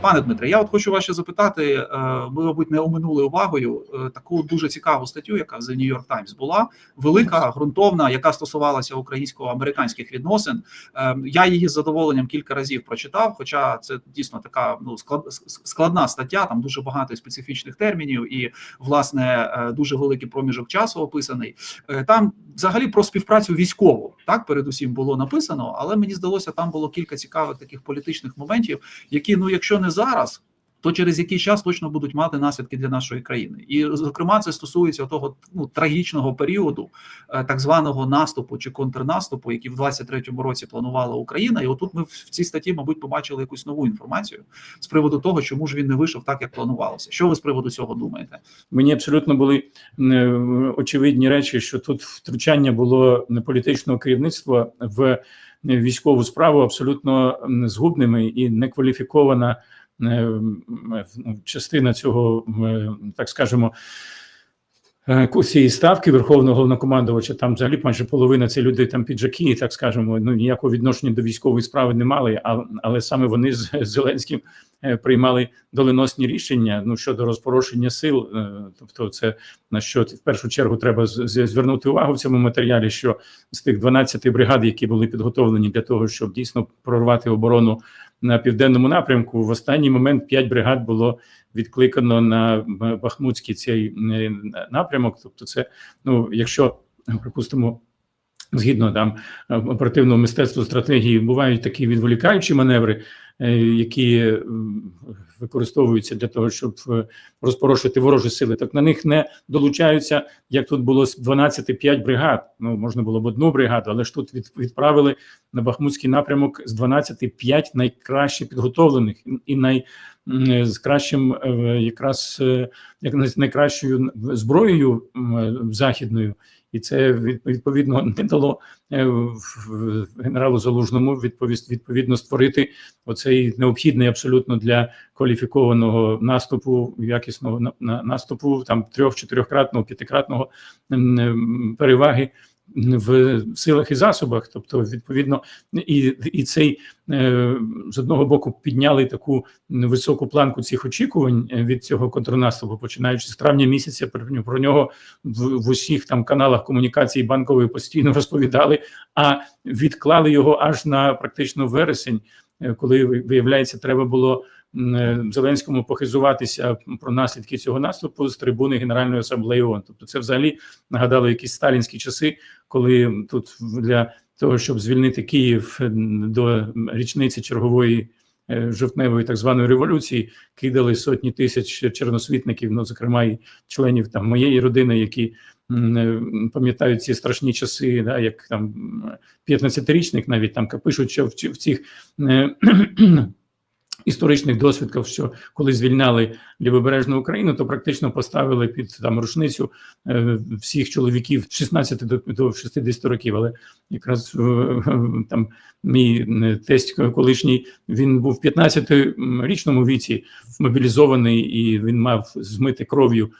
Пане Дмитре, я от хочу вас ще запитати. е, Ми, мабуть, не оминули увагою е, таку дуже цікаву статтю, яка в The New York Times була велика, ґрунтовна, яка стосувалася українсько-американських відносин. Е, Я її з задоволенням кілька разів прочитав. Хоча це дійсно така ну складна стаття. Там дуже багато специфічних термінів, і власне е, дуже великий проміжок часу описаний. Е, Там взагалі про співпрацю військову так передусім було написано, але мені здалося, там було кілька цікавих таких політичних моментів, які ну, якщо не зараз. То через який час точно будуть мати наслідки для нашої країни, і зокрема це стосується того ну трагічного періоду е, так званого наступу чи контрнаступу, який в 23-му році планувала Україна. І отут ми в цій статті, мабуть, побачили якусь нову інформацію з приводу того, чому ж він не вийшов так, як планувалося. Що ви з приводу цього думаєте? Мені абсолютно були е, очевидні речі, що тут втручання було не політичного керівництва в військову справу абсолютно згубними і некваліфікована частина цього, е, так скажемо. е, Цієї ставки верховного головнокомандувача, там взагалі майже половина це люди там піджаки, так скажемо, ну ніякого відношення до військової справи не мали, а, але саме вони з Зеленським е, приймали доленосні рішення ну щодо розпорошення сил. е, Тобто, це на що в першу чергу треба звернути увагу в цьому матеріалі, що з тих 12 бригад, які були підготовлені для того, щоб дійсно прорвати оборону на південному напрямку, в останній момент 5 бригад було відкликано на Бахмутський цей е, напрямок. Тобто, це ну, якщо припустимо. Згідно там е, оперативного мистецтва стратегії, бувають такі відволікаючі маневри, які використовуються для того, щоб е, розпорошити ворожі сили. Так на них не долучаються, як тут було з 12 5 бригад. Ну можна було б одну бригаду, але ж тут відправили на Бахмутський напрямок з 12 5 найкраще підготовлених і най з кращим е, якраз е, як най- найкращою зброєю західною. І це від- відповідно не дало е, генералу Залужному відповість відповідно створити оцей необхідний абсолютно для кваліфікованого наступу, якісного на, на наступу там трьох, чотирьохкратного, п'ятикратного переваги в силах і засобах. Тобто, відповідно, і, і цей е, з одного боку підняли таку високу планку цих очікувань е, від цього контрнаступу, починаючи з травня місяця. Нього про нього в, в усіх там каналах комунікації банкової постійно розповідали, а відклали його аж на практично вересень, е, коли виявляється, треба було Зеленському похизуватися про наслідки цього наступу з трибуни Генеральної асамблеї ООН. Тобто, це взагалі нагадало якісь сталінські часи, коли тут для того, щоб звільнити Київ е, до річниці чергової е, жовтневої так званої революції, кидали сотні тисяч черносвітників, ну зокрема і членів там моєї родини, які е, пам'ятають ці страшні часи, да, як там м, 15-річник навіть там пишуть, що в, в цих е, історичних досвідках, що коли звільняли лівобережну Україну, то практично поставили під там рушницю е, всіх чоловіків 16 до, до 60 років. Але якраз е, е, там мій тесть колишній він був в 15-річному віці мобілізований, і він мав змити кров'ю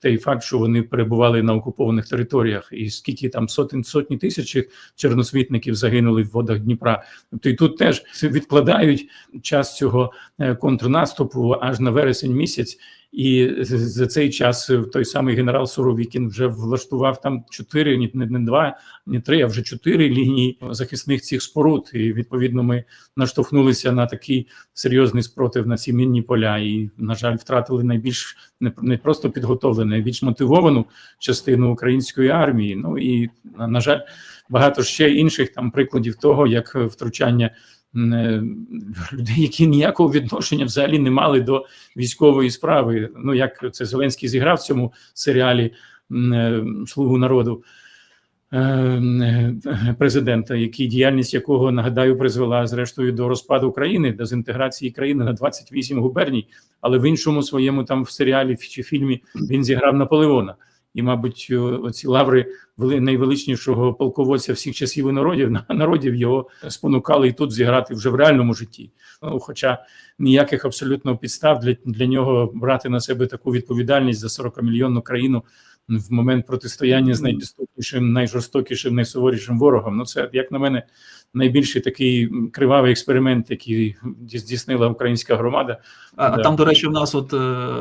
той факт, що вони перебували на окупованих територіях, і скільки там сотень сотні тисяч черносвітників загинули в водах Дніпра. Тобто і тут теж відкладають час цього е, контрнаступу аж на вересень місяць. І за цей час е, той самий генерал Суровікін вже влаштував там чотири, ні не, два, ні три, а вже чотири лінії захисних цих споруд. І відповідно ми наштовхнулися на такий серйозний спротив на ці мінні поля. І, на жаль, втратили найбільш не, просто підготовлену, найбільш мотивовану частину української армії. Ну і на жаль, багато ще інших там прикладів того, як втручання. е, Людей, які ніякого відношення взагалі не мали до військової справи. Ну як це Зеленський зіграв в цьому серіалі е, Слугу народу е, е, президента, який діяльність якого нагадаю призвела зрештою до розпаду України, дезінтеграції країни на 28 губерній, але в іншому своєму там в серіалі чи фільмі він зіграв Наполеона. І, мабуть, оці лаври вели- найвеличнішого полководця всіх часів і народів на- народів його спонукали і тут зіграти вже в реальному житті. Ну, хоча ніяких абсолютно підстав для, для нього брати на себе таку відповідальність за 40-мільйонну країну в момент протистояння з найпідступнішим, найжорстокішим, найсуворішим ворогом. Ну це як на мене найбільший такий кривавий експеримент, який здійснила українська громада. А Да. там, до речі, в нас от е,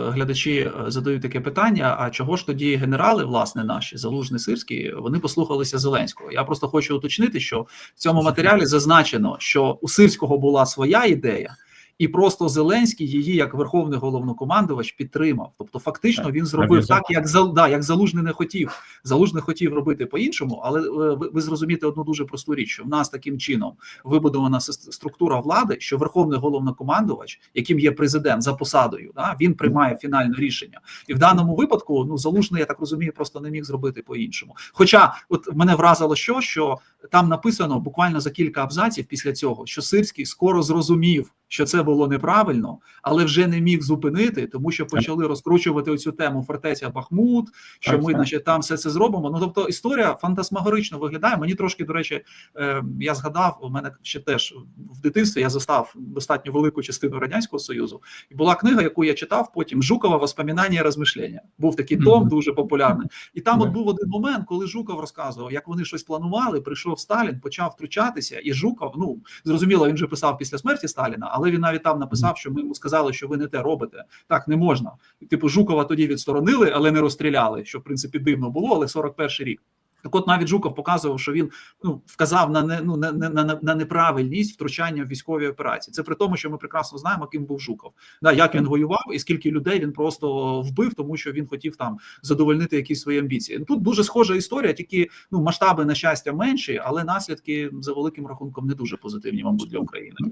глядачі е, задають таке питання: а чого ж тоді генерали, власне, наші залужний сирський, вони послухалися Зеленського? Я просто хочу уточнити, що в цьому матеріалі зазначено, що у сирського була своя ідея. І просто Зеленський її як верховний головнокомандувач підтримав. Тобто, фактично він зробив так, як да, як залужний не хотів. Залужний хотів робити по-іншому, але е, ви, ви зрозумієте одну дуже просту річ: що в нас таким чином вибудована структура влади, що верховний головнокомандувач, яким є президент за посадою, да, він приймає фінальне рішення. І в даному випадку, ну залужний, я так розумію, просто не міг зробити по-іншому. Хоча, от мене вразило, що, що там написано буквально за кілька абзаців після цього, що Сирський скоро зрозумів, що це було неправильно, але вже не міг зупинити, тому що почали розкручувати оцю тему фортеця Бахмут, що Так, ми, значить, там все це зробимо. Ну тобто історія фантасмагорично виглядає. Мені трошки, до речі, е, я згадав, у мене ще теж в дитинстві я застав достатньо велику частину радянського союзу, і була книга, яку я читав потім Жукова «Воспоминання і розмишлення. Був такий том, дуже популярний. І там Да. от був один момент, коли Жуков розказував, як вони щось планували. Прийшов Сталін, почав втручатися, і Жуков, ну зрозуміло, він вже писав після смерті Сталіна, але він навіть там написав, що ми йому сказали, що ви не те робите. Так не можна. Типу, Жукова тоді відсторонили, але не розстріляли, що в принципі дивно було, але 41 рік. Так от навіть Жуков показував, що він ну вказав на не ну на, на, на, неправильність втручання в військові операції. Це при тому, що ми прекрасно знаємо, ким був Жуков, да як він воював і скільки людей він просто вбив, тому що він хотів там задовольнити якісь свої амбіції. Тут дуже схожа історія, тільки ну масштаби на щастя менші, але наслідки за великим рахунком не дуже позитивні, мабуть, для України. Ну.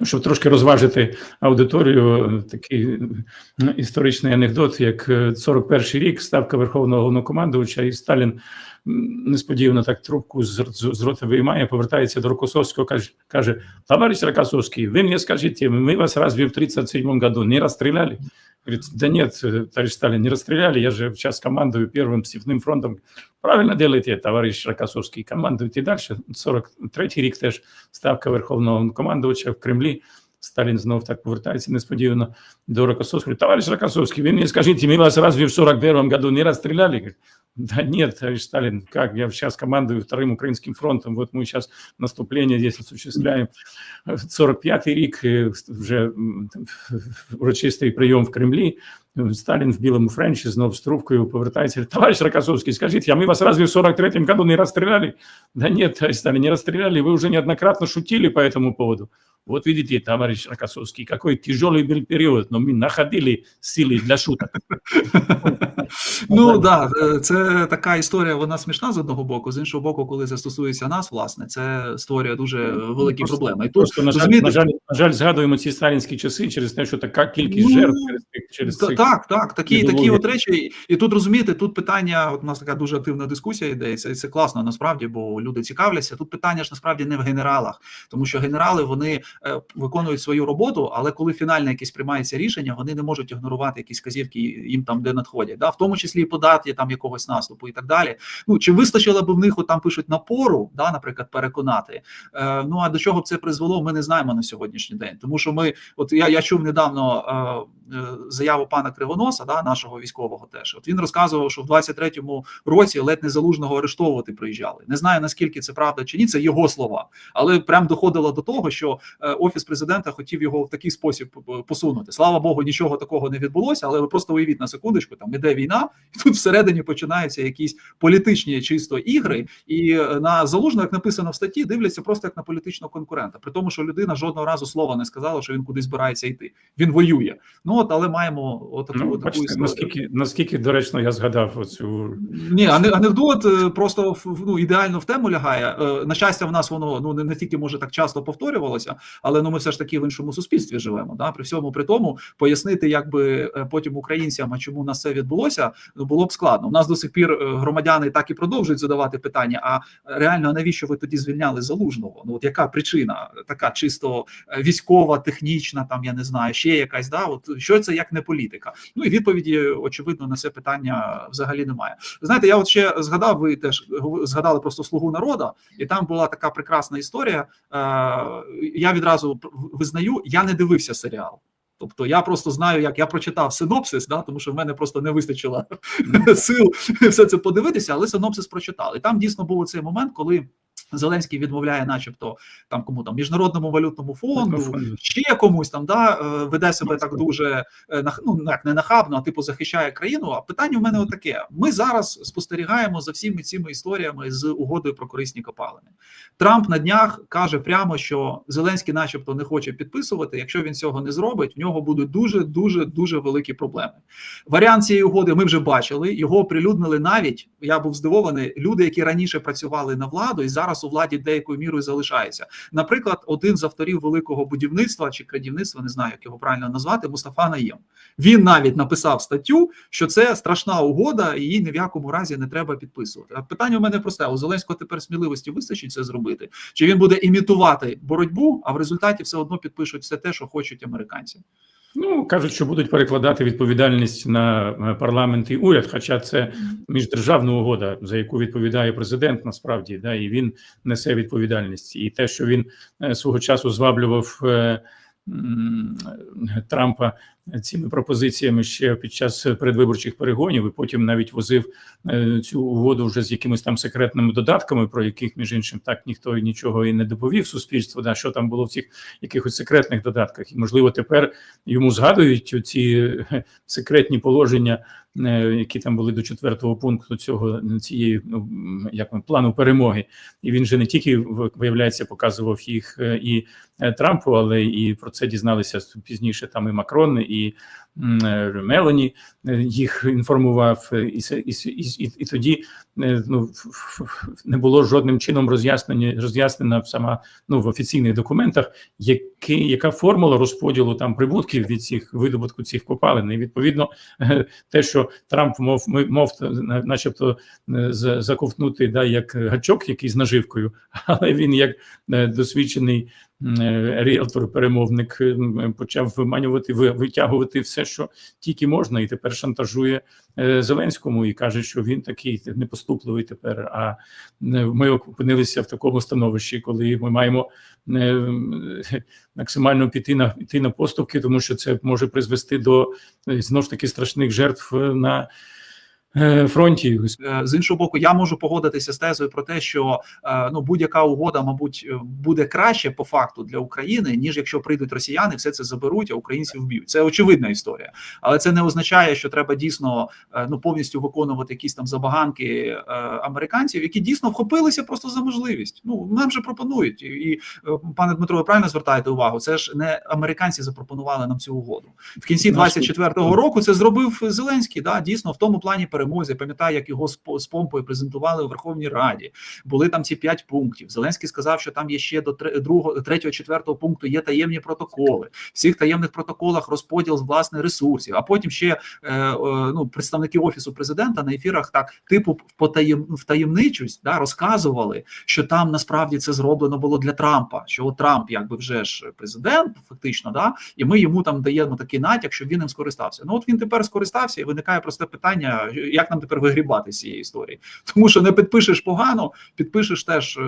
Ну, Щоб трошки розважити аудиторію, такий ну, історичний анекдот, як е, 41-й рік, ставка Верховного головнокомандувача, і Сталін несподівано так трубку з, з, з рота виймає, повертається до Рокосовського, каже, каже, товарищ Рокоссовский, вы мне скажите, мы вас разве в 37 году не расстреляли? Говорит, да нет, э, товарищ Сталин, не расстреляли, я же сейчас командую первым степным фронтом. Правильно делаете, товарищ Рокоссовский, командуйте дальше. 43-й рік теж ставка Верховного командувача в Кремлі. Сталін знов так повертається несподівано до Рокоссовского. Товарищ Рокоссовский, вы мне скажите, мы вас разве в 41 году не расстреляли? Говорит, да нет, товарищ Сталин, как, я сейчас командую Вторым Украинским фронтом, вот мы сейчас наступление здесь осуществляем. 45-й рік, е, вже м, урочистий прийом в Кремлі, Сталін в білому френчі знов з трубкою повертається. Товарищ Рокоссовский, скажите, а мы вас разве в 43-м году не расстреляли? Да нет, товарищ Сталин, не расстреляли, вы уже неоднократно шутили по этому поводу. Вот видите, товарищ Рокоссовский, какой тяжелый был период, но мы находили силы для шуток. Ну да, е, це така історія. Вона смішна з одного боку. З іншого боку, коли це стосується нас, власне, це створює дуже великі Просто- проблеми. І тут Просто, на жаль, розумієте, на жаль, на жаль, згадуємо ці сталінські часи через те, що така кількість Ну, жертв через, через Та- цих Так, так, такі, такі от речі. І тут розумієте, тут питання. От у нас така дуже активна дискусія йде, і це, це класно насправді, бо люди цікавляться. Тут питання ж насправді не в генералах, тому що генерали вони е, виконують свою роботу, але коли фінальне якесь приймається рішення, вони не можуть ігнорувати якісь казівки їм там, де надходять, да, в тому числі і подати там якогось наступу і так далі. Ну чи вистачило б в них, от там пишуть напору, да, наприклад, переконати. Е, ну а до чого б це призвело, ми не знаємо на сьогоднішній день, тому що ми, от я, я чув недавно е, заяву пана Кривоноса, да, нашого військового теж. От він розказував, що в 23-му році ледь не залужного арештовувати приїжджали. Не знаю наскільки це правда чи ні, це його слова, але прям доходило до того, що е, офіс президента хотів його в такий спосіб е, посунути. Слава Богу, нічого такого не відбулося. Але ви просто уявіть на секундочку, там іде війна, і тут всередині починаються якісь політичні чисто ігри, і е, на залужного, як написано в статті, дивляться просто як на політичного конкурента, при тому, що людина жодного разу слова не сказала, що він кудись збирається йти. Він воює. Ну от, але маємо отаку, Ну, таку бачите, історію. наскільки, наскільки доречно я згадав оцю Ні, ане- анекдот е, просто ну, ідеально в тему лягає. Е, На щастя, в нас воно ну не, не тільки може так часто повторювалося, але ну ми все ж таки в іншому суспільстві живемо. Да? При всьому при тому пояснити, якби е, потім українцям, а чому нас це відбулося, ну було б складно. У нас до сих пір громадяни так і продовжують задавати питання: а реально навіщо ви тоді звільняли залужного? Ну от яка причина така чисто військова, технічна, там я не знаю, ще якась да, от що це як не політика? Ну і відповіді очевидно на це питання взагалі немає. Знаєте, я от ще згадав, ви теж згадали просто слугу народа, і там була така прекрасна історія. Е, я відразу визнаю, я не дивився серіал. Тобто я просто знаю, як я прочитав синопсис, да, тому що в мене просто не вистачило сил все це подивитися, але синопсис прочитали. І там дійсно був цей момент, коли. Зеленський відмовляє, начебто, там кому там міжнародному валютному фонду, ще комусь там да е, веде себе так дуже е, ну як не нахабно, а типу захищає країну. А питання у мене отаке: ми зараз спостерігаємо за всіми цими історіями з угодою про корисні копалини. Трамп на днях каже прямо, що Зеленський, начебто, не хоче підписувати. Якщо він цього не зробить, в нього будуть дуже дуже дуже великі проблеми. Варіант цієї угоди ми вже бачили. Його оприлюднили навіть. Я був здивований. Люди, які раніше працювали на владу, і зараз у владі деякою мірою залишаються. Наприклад, один з авторів великого будівництва чи крадівництва, не знаю, як його правильно назвати, Мустафа Наєм. Він навіть написав статтю, що це страшна угода, і її ні в якому разі не треба підписувати. А питання у мене просте: у Зеленського тепер сміливості вистачить це зробити? Чи він буде імітувати боротьбу, а в результаті все одно підпишуть все те, що хочуть американці? Ну кажуть, що будуть перекладати відповідальність на е, парламент і уряд, хоча це міждержавна угода, за яку відповідає президент, насправді, да, і він несе відповідальність. І те, що він е, свого часу зваблював е, Трампа цими пропозиціями ще під час передвиборчих перегонів, і потім навіть возив е, цю угоду вже з якимись там секретними додатками, про яких між іншим так ніхто нічого і не доповів суспільству. Да, що там було в цих якихось секретних додатках, і можливо тепер йому згадують ці секретні положення, е, які там були до четвертого пункту цього цієї ну як ми, плану перемоги. І він же не тільки виявляється, показував їх е, і е, Трампу, але і про це дізналися пізніше. Там і Макрон, і м, е, Мелані е, їх інформував, е, і, і, і, і, тоді ну не було жодним чином роз'яснення роз'яснена сама ну в офіційних документах, який, яка формула розподілу там прибутків від цих видобутку цих копалин. І відповідно те, що Трамп мов мов, начебто заковтнути да як гачок, який з наживкою, але він як досвідчений ріелтор, перемовник, почав виманювати, витягувати все, що тільки можна, і тепер шантажує е, Зеленському і каже, що він такий непоступливий тепер. А е, ми опинилися в такому становищі, коли ми маємо е, максимально піти на піти на поступки, тому що це може призвести до знов ж таки страшних жертв на фронті. Е, З іншого боку, я можу погодитися з тезою про те, що е, ну будь-яка угода, мабуть, е, буде краще по факту для України, ніж якщо прийдуть росіяни, все це заберуть, а українців вб'ють. Це очевидна історія, але це не означає, що треба дійсно е, ну повністю виконувати якісь там забаганки е, американців, які дійсно вхопилися просто за можливість. Ну нам же пропонують, і, і е, пане Дмитро, ви правильно звертаєте увагу. Це ж не американці запропонували нам цю угоду в кінці Наш- 24-го року. Це зробив Зеленський. Да, дійсно в тому плані перемозі. Пам'ятаю, як його з помпою презентували у Верховній Раді. Були там ці п'ять пунктів. Зеленський сказав, що там є ще до другого, третього, четвертого пункту є таємні протоколи. В цих таємних протоколах розподіл власне ресурсів. А потім ще е, ну представники офісу президента на ефірах так типу потаєм в таємничусь да розказували, що там насправді це зроблено було для Трампа. Що от Трамп, якби вже ж президент, фактично, да, і ми йому там даємо такий натяк, щоб він ним скористався. Ну от він тепер скористався, і виникає просте питання: як нам тепер вигрібати з цієї історії? Тому що не підпишеш погано, підпишеш теж е,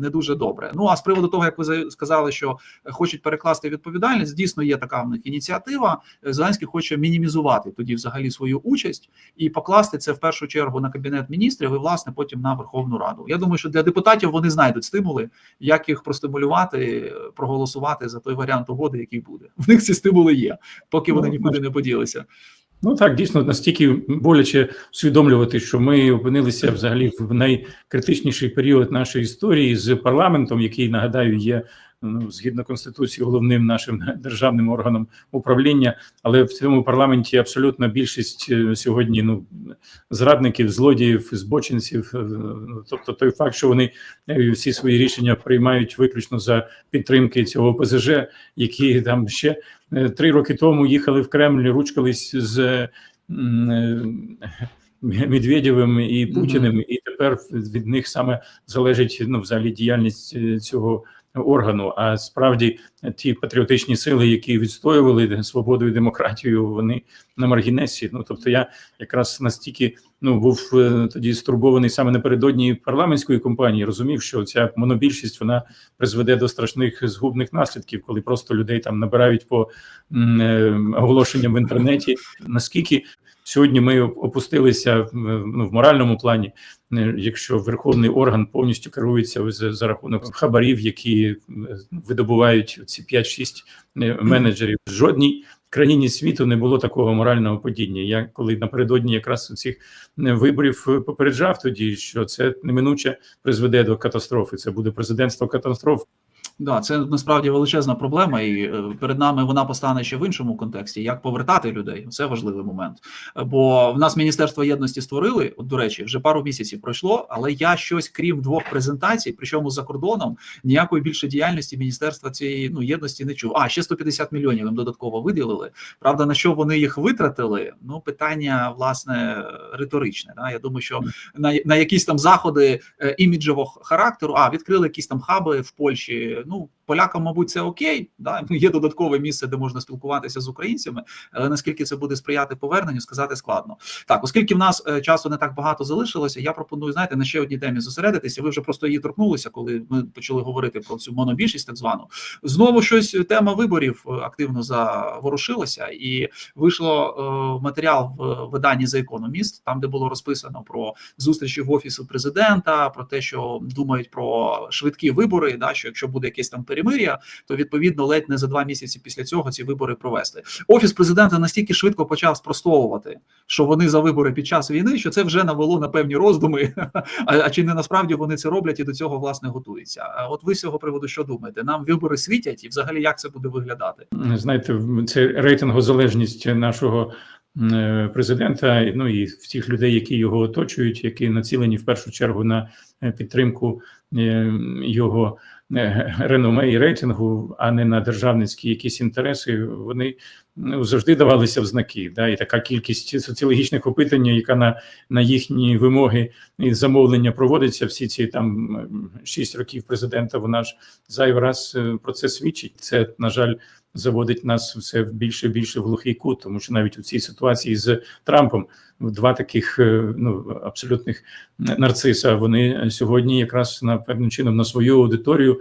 не дуже добре. Ну а з приводу того, як ви за- сказали, що хочуть перекласти відповідальність, дійсно є така в них ініціатива. Зеленський хоче мінімізувати тоді взагалі свою участь і покласти це в першу чергу на кабінет міністрів і власне потім на Верховну Раду. Я думаю, що для депутатів вони знайдуть стимули, як їх простимулювати, проголосувати за той варіант угоди, який буде. В них ці стимули є, поки вони Ну, нікуди не поділися. Ну так дійсно настільки боляче усвідомлювати, що ми опинилися взагалі в найкритичніший період нашої історії з парламентом, який нагадаю є ну, згідно конституції головним нашим державним органом управління. Але в цьому парламенті абсолютна більшість е, сьогодні ну зрадників, злодіїв, збочинців. е, ну, Тобто, той факт, що вони е, всі свої рішення приймають виключно за підтримки цього ПЗЖ, які там ще три роки тому їхали в Кремль, ручкались з Медведєвим і. Путіним, і тепер від них саме залежить ну, взагалі діяльність цього органу. А справді ті патріотичні сили, які відстоювали свободу і демократію, вони на маргінесі. Ну тобто, я якраз настільки ну був е, тоді стурбований саме напередодні парламентської кампанії, розумів, що ця монобільшість вона призведе до страшних згубних наслідків, коли просто людей там набирають по е, оголошенням в інтернеті. Наскільки сьогодні ми опустилися ну, в моральному плані, е, якщо верховний орган повністю керується за, за рахунок хабарів, які е, видобувають ці 5-6 е, менеджерів, в жодній країні світу не було такого морального падіння. Я коли напередодні якраз цих виборів попереджав тоді, що це неминуче призведе до катастрофи. Це буде президентство катастроф. Да, це насправді величезна проблема, і е, перед нами вона постане ще в іншому контексті: як повертати людей. Це важливий момент. Бо в нас Міністерство єдності створили. От, до речі, вже пару місяців пройшло, але я щось крім двох презентацій, причому за кордоном, ніякої більше діяльності міністерства цієї ну єдності не чув. А ще 150 мільйонів їм додатково виділили. Правда, на що вони їх витратили? Ну питання власне риторичне. Да? Я думаю, що на, на якісь там заходи е, іміджевого характеру, а відкрили якісь там хаби в Польщі. Ну полякам, мабуть, це окей. Да? Є додаткове місце, де можна спілкуватися з українцями, але наскільки це буде сприяти поверненню, сказати складно. Так, оскільки в нас е, часу не так багато залишилося, я пропоную знаєте на ще одній темі зосередитися. Ви вже просто її торкнулися, коли ми почали говорити про цю монобільшість, так звану. Знову щось тема виборів е, активно заворушилася, і вийшло е, матеріал в виданні за економіст, там де було розписано про зустрічі в офісу президента, про те, що думають про швидкі вибори. Да, що якщо буде якесь там перемир'я, то відповідно ледь не за два місяці після цього ці вибори провести. Офіс президента настільки швидко почав спростовувати, що вони за вибори під час війни, що це вже навело на певні роздуми. А, чи не насправді вони це роблять і до цього власне готуються? А от ви з цього приводу що думаєте? Нам вибори світять, і взагалі як це буде виглядати? Знаєте, це рейтингозалежність нашого е, президента, ну і всіх людей, які його оточують, які націлені в першу чергу на е, підтримку е, його реноме і рейтингу, а не на державницькі якісь інтереси, вони ну, завжди давалися в знаки. Да, і така кількість соціологічних опитань, яка на, на їхні вимоги і замовлення проводиться всі ці там шість років президента. Вона ж зайвий раз е, про це свідчить. Це на жаль. Заводить нас все більше і більше в глухий кут, тому що навіть у цій ситуації з Трампом два таких е, ну абсолютних нарциса. Вони сьогодні якраз на певним чином на свою аудиторію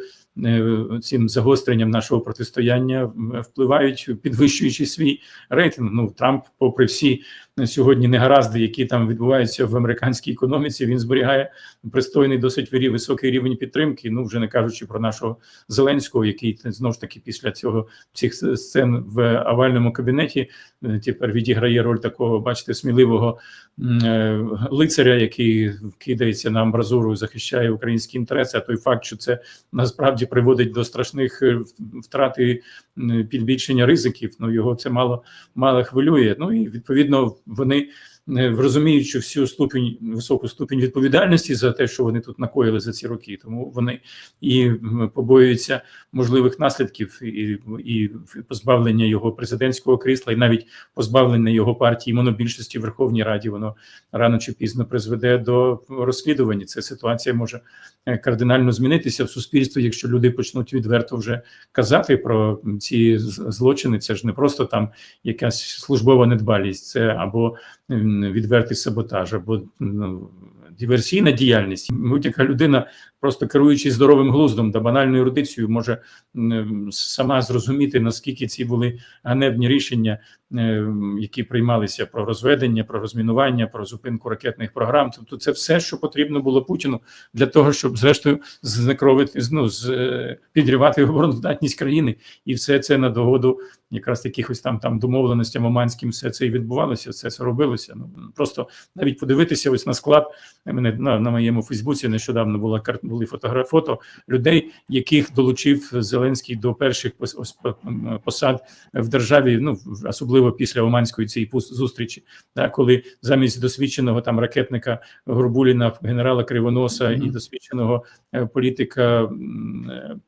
цим загостренням нашого протистояння впливають, підвищуючи свій рейтинг. Ну Трамп, попри всі сьогодні негаразди, які там відбуваються в американській економіці, він зберігає пристойний, досить високий рівень підтримки. Ну вже не кажучи про нашого Зеленського, який знов ж таки після цього цих сцен в овальному кабінеті е, тепер відіграє роль такого, бачите, сміливого е, лицаря, який кидається на амбразуру, захищає українські інтереси. А той факт, що це насправді приводить до страшних е, втрат підбільшення ризиків. Ну його це мало мало хвилює. Ну і відповідно вони. Е, Розуміють, всю ступінь високу ступінь відповідальності за те, що вони тут накоїли за ці роки, тому вони і побоюються можливих наслідків і, і позбавлення його президентського крісла, і навіть позбавлення його партії монобільшості в Верховній Раді, воно рано чи пізно призведе до розслідування. Ця ситуація може е, кардинально змінитися в суспільстві, якщо люди почнуть відверто вже казати про ці злочини. Це ж не просто там якась службова недбалість, це або відвертий саботаж, або ну, диверсійна діяльність. Будь-яка людина, просто керуючись здоровим глуздом та банальною ерудицією, може сама зрозуміти наскільки ці були ганебні рішення, е, які приймалися про розведення, про розмінування, про зупинку ракетних програм. Тобто, це все, що потрібно було Путіну для того, щоб зрештою знекровити ну, з е, підривати обороноздатність країни, і все це на догоду якраз якихось там там домовленостям оманським, все це і відбувалося, все це робилося. Ну просто навіть подивитися ось на склад. Мене на, на моєму Фейсбуці нещодавно була кар- були фотограф фото людей, яких долучив Зеленський до перших посад в державі. Ну особливо після Оманської цієї зустрічі, да, коли замість досвідченого там ракетника Горбуліна, генерала Кривоноса і досвідченого е, політика е,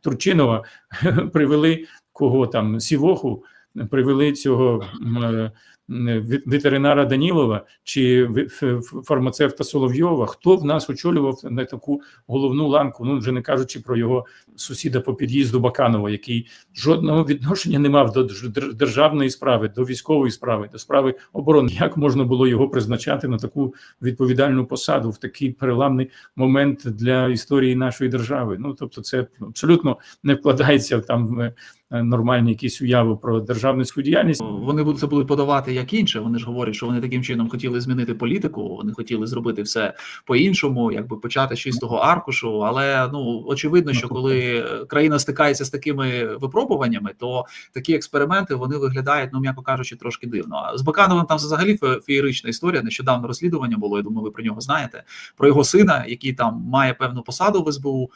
Турчинова привели кого там Сівоху, привели цього е, ветеринара Данілова чи фармацевта Соловйова, хто в нас очолював на таку головну ланку, ну вже не кажучи про його сусіда по під'їзду Баканова, який жодного відношення не мав до державної справи, до військової справи, до справи оборони. Як можна було його призначати на таку відповідальну посаду в такий переламний момент для історії нашої держави? Ну тобто, це абсолютно не вкладається там е, нормальні якісь уяви про державницьку діяльність. Вони будуть це будуть подавати як інше. Вони ж говорять, що вони таким чином хотіли змінити політику. Вони хотіли зробити все по-іншому, якби почати з чистого аркушу. Але ну очевидно, що коли країна стикається з такими випробуваннями, то такі експерименти вони виглядають, ну м'яко кажучи, трошки дивно. А з Бакановим там взагалі фе- феєрична історія. Нещодавно розслідування було. Я думаю, ви про нього знаєте. Про його сина, який там має певну посаду в СБУ.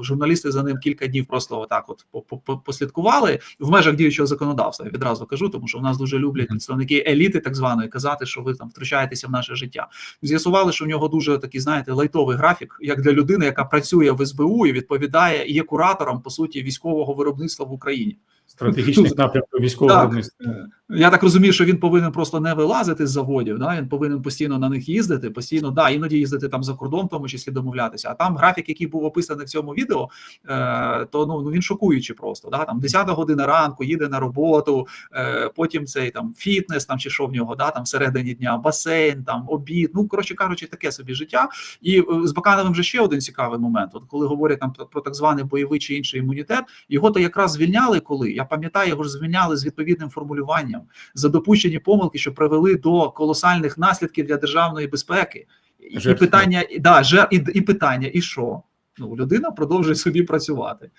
Журналісти за ним кілька днів просто отак, от по- по- послідкували в межах діючого законодавства. Я відразу кажу, тому що в нас дуже люблять представники еліти, так званої, казати, що ви там втручаєтеся в наше життя. З'ясували, що в нього дуже такий, знаєте, лайтовий графік, як для людини, яка працює в СБУ і відповідає і є куратором по суті військового виробництва в Україні. Стратегічних напрямків військового виробництва. Я так розумію, що він повинен просто не вилазити з заводів. Да? Він повинен постійно на них їздити, постійно да, іноді їздити там за кордон, в тому числі домовлятися. А там графік, який був описаний в цьому відео, е, то ну, ну він шокуючий просто. Да? Там 10 година ранку їде на роботу, е, потім цей там фітнес, там чи що в нього, да, там всередині дня, басейн, там обід. Ну коротше кажучи, таке собі життя. І е, з Бакановим вже ще один цікавий момент. От коли говорять там про, так званий бойовий чи інший імунітет, його то якраз звільняли коли. Я пам'ятаю, його ж звільняли з відповідним формулюванням за допущені помилки, що привели до колосальних наслідків для державної безпеки. І, і питання, і- да, жер, і, і питання, і що? Ну, людина продовжує собі працювати.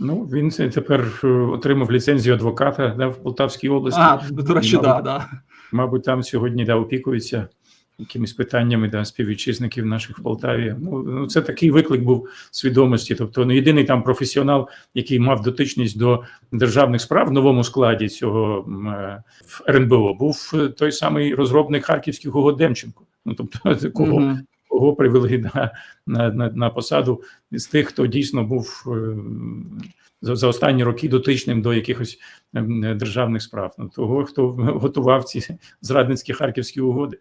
Ну він тепер е, отримав ліцензію адвоката да, в Полтавській області. А, до речі, Мабуть, да, да. Мабуть, там сьогодні да, опікуються якимись питаннями да, співвітчизників наших в Полтаві. Ну, ну це такий виклик був свідомості. Тобто, ну єдиний там професіонал, який мав дотичність до державних справ в новому складі цього е, в РНБО, був е, той самий розробник харківських угод Демченко. Ну тобто, кого Мгм. кого привели на, на, на, на посаду з тих, хто дійсно був е, за, за останні роки дотичним до якихось ем, державних справ. Ну, того, хто готував ці зрадницькі харківські угоди.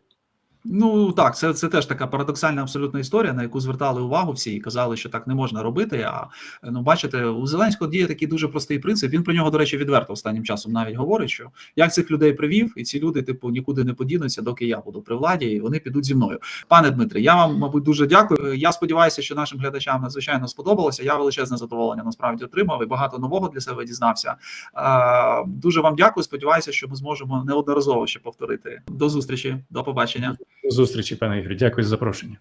Ну так, це, це теж така парадоксальна абсолютна історія, на яку звертали увагу всі і казали, що так не можна робити. А ну бачите, у Зеленського діє такий дуже простий принцип. Він про нього, до речі, відверто останнім часом навіть говорить, що я цих людей привів, і ці люди, типу, нікуди не подінуться, доки я буду при владі, і вони підуть зі мною. Пане Дмитре, я вам, мабуть, дуже дякую. Я сподіваюся, що нашим глядачам надзвичайно сподобалося. Я величезне задоволення насправді отримав і багато нового для себе дізнався. Дуже вам дякую. Сподіваюся, що ми зможемо неодноразово ще повторити. До зустрічі, до побачення. Зустрічі, пане Ігорю. Дякую за запрошення.